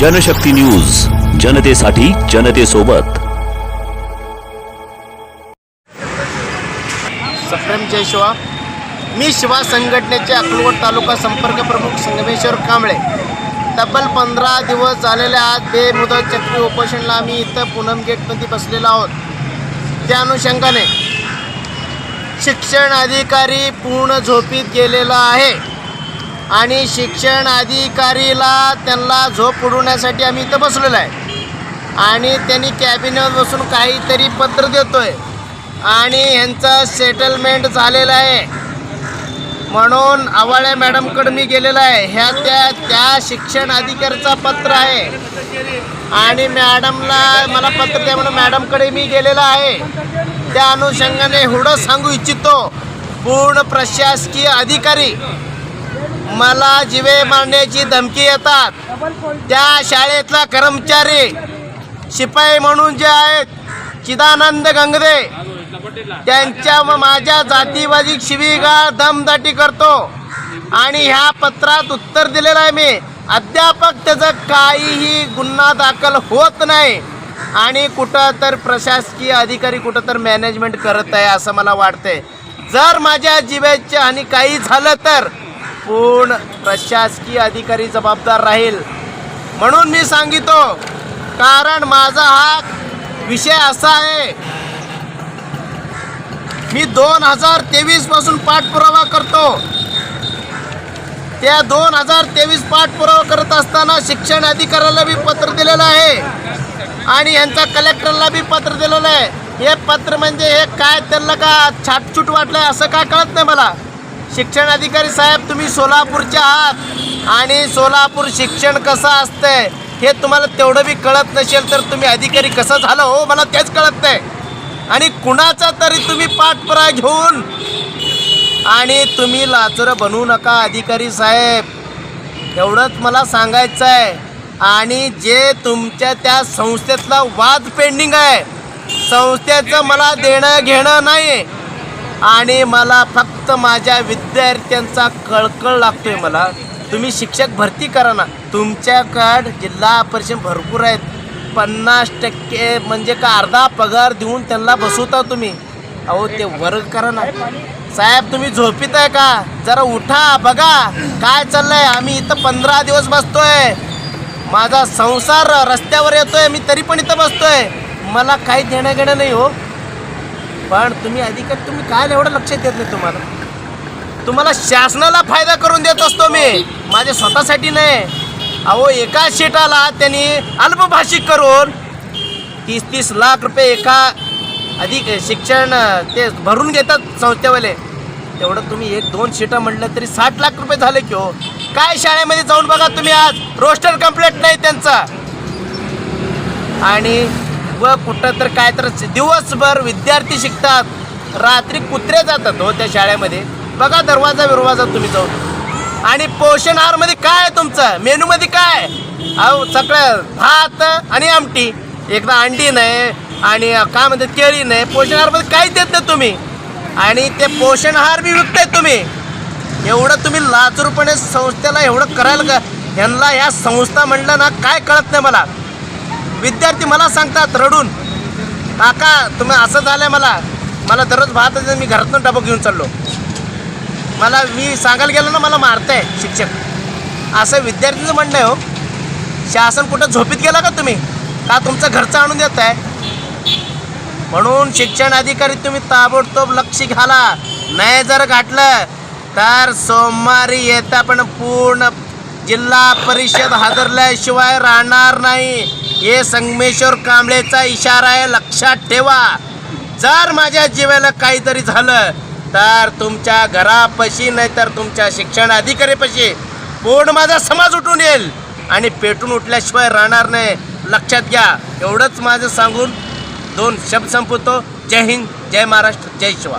Janshakti news जनतेसाठी जनतेसोबत. सप्रेम जय शिवा. मी शिवा संघटनेचे अक्कलकोट तालुका संपर्क प्रमुख संगमेश्वर कांबळे. तब्बल पंधरा दिवस झालेले आज बेमुदत चक्री उपोषणला आम्ही इथं पूनम गेटमध्ये बसलेलो आहोत. त्या अनुषंगाने शिक्षण अधिकारी पूर्ण झोपीत गेलेला आहे. आणि शिक्षण अधिकारीला त्यांना झोप उडवण्यासाठी आम्ही इथं बसलेलो आहे. आणि त्यांनी कॅबिनेट बसून काहीतरी पत्र देतो आहे आणि ह्यांचं सेटलमेंट झालेलं आहे. म्हणून आवाळे मॅडमकडे मी गेलेला आहे. ह्या त्या त्या शिक्षण अधिकाऱ्याचा पत्र आहे. आणि मॅडमला मला पत्र द्या म्हणून मॅडमकडे मी गेलेला आहे. त्या अनुषंगाने एवढं सांगू इच्छितो. पूर्ण प्रशासकीय अधिकारी मला जिवे मारण्याची धमकी येतात. त्या शाळेतला कर्मचारी शिपाई म्हणून जे आहेत चिदानंद गंगदे त्यांच्या व माझ्या जातीवादी शिवीगाळ दमदाटी करतो. आणि ह्या पत्रात उत्तर दिलेलं आहे मी. अध्यापक त्याचं काहीही गुन्हा दाखल होत नाही. आणि कुठं तर प्रशासकीय अधिकारी कुठं तर मॅनेजमेंट करत आहे असं मला वाटतंय. जर माझ्या जिवेच्या आणि काही झालं तर पूर्ण प्रशासकीय अधिकारी जबाबदार राहील. म्हणून मी सांगितो कारण माझा हा विषय असा आहे. मी दोन हजार तेवीसपासून पाठपुरावा करतो. त्या दोन हजार तेवीस पाठपुरावा करत असताना शिक्षण अधिकाऱ्याला बी पत्र दिलेलं आहे आणि यांचा कलेक्टरला बी पत्र दिलेलं आहे. हे पत्र म्हणजे हे काय त्यांना का छाटछूट वाटलंय असं काय कळत नाही मला. शिक्षण अधिकारी साहेब तुम्ही सोलापूरचे आहात आणि सोलापूर शिक्षण कसं असतंय हे तुम्हाला तेवढं बी कळत नसेल तर तुम्ही अधिकारी कसं झालं हो मला तेच कळत नाही. आणि कुणाचा तरी तुम्ही पाठपुरा घेऊन आणि तुम्ही लाचरं बनवू नका अधिकारी साहेब. एवढंच मला सांगायचं आहे. आणि जे तुमच्या त्या संस्थेतला वाद पेंडिंग आहे संस्थेचं मला देणं घेणं नाही. आणि मला फक्त माझ्या विद्यार्थ्यांचा कळकळ लागतो आहे मला. तुम्ही शिक्षक भरती करा ना. तुमच्याकडं जिल्हा परिषद भरपूर आहेत. पन्नास टक्के म्हणजे का अर्धा पगार देऊन त्यांना बसवता तुम्ही. अहो ते वर्ग करा ना. साहेब तुम्ही झोपीत आहे का? जरा उठा बघा. काय चाललंय? आम्ही इथं पंधरा दिवस बसतोय. माझा संसार रस्त्यावर येतोय. मी तरी पण इथं बसतोय. मला काही देणं घेणं नाही हो. पण तुम्ही अधिकारी तुम्ही काय एवढं लक्ष देत नाही तुम्हाला? तुम्हाला शासनाला फायदा करून देत असतो मी. माझ्या स्वतःसाठी नाही. अहो एका शेटाला त्यांनी अल्पभाषिक करून तीस तीस लाख रुपये एका अधिक शिक्षण ते भरून घेतात संस्थेवाले. तेवढं तुम्ही एक दोन शिटा म्हटलं तरी साठ लाख रुपये झाले की हो. काय शाळेमध्ये जाऊन बघा तुम्ही आज? रोस्टर कंप्लेंट नाही त्यांचा. आणि व कुठं तर काय तर दिवसभर विद्यार्थी शिकतात. रात्री कुत्रे जातात हो त्या शाळेमध्ये. बघा दरवाजा बिरवाजा तुम्ही जाऊन. आणि पोषण आहारमध्ये काय आहे तुमचं? मेनूमध्ये काय अहो सगळं भात आणि आमटी. एकदा अंडी नाही आणि काय म्हणतात केळी नाही. पोषण आहारमध्ये काहीच देत नाही तुम्ही. आणि ते पोषण आहार बी विकताय तुम्ही. एवढं तुम्ही लाचूरपणे संस्थेला एवढं करायला का ह्यांना ह्या संस्था म्हणलं ना काय कळत नाही मला. विद्यार्थी मला सांगतात रडून. काका तुम्ही असं झालंय मला. मला दररोज भात मी घरातून डबा घेऊन चाललो. मला मी सांगायला गेलो ना मला मारताय शिक्षक. असं विद्यार्थीचं म्हणणं आहे हो. शासन कुठं झोपीत गेला का तुम्ही? का तुमचं घरचं आणून देत आहे? म्हणून शिक्षण अधिकारी तुम्ही ताबडतोब लक्ष घाला. नाही जर घातलं तर सोमवारी येता पण पूर्ण जिल्हा परिषद हादरल्याशिवाय राहणार नाही. हे संगमेश्वर कांबळेचा इशारा आहे लक्षात ठेवा. जर माझ्या जीवाला काहीतरी झालं तर तुमच्या घरापाशी नाहीतर तुमच्या शिक्षण अधिकारीपाशी पूर्ण माझा समाज उठून येईल? आणि पेटून उठल्याशिवाय राहणार नाही. लक्षात घ्या एवढंच माझं सांगून दोन शब्द संपवतो. जय हिंद जय महाराष्ट्र जय शिवा.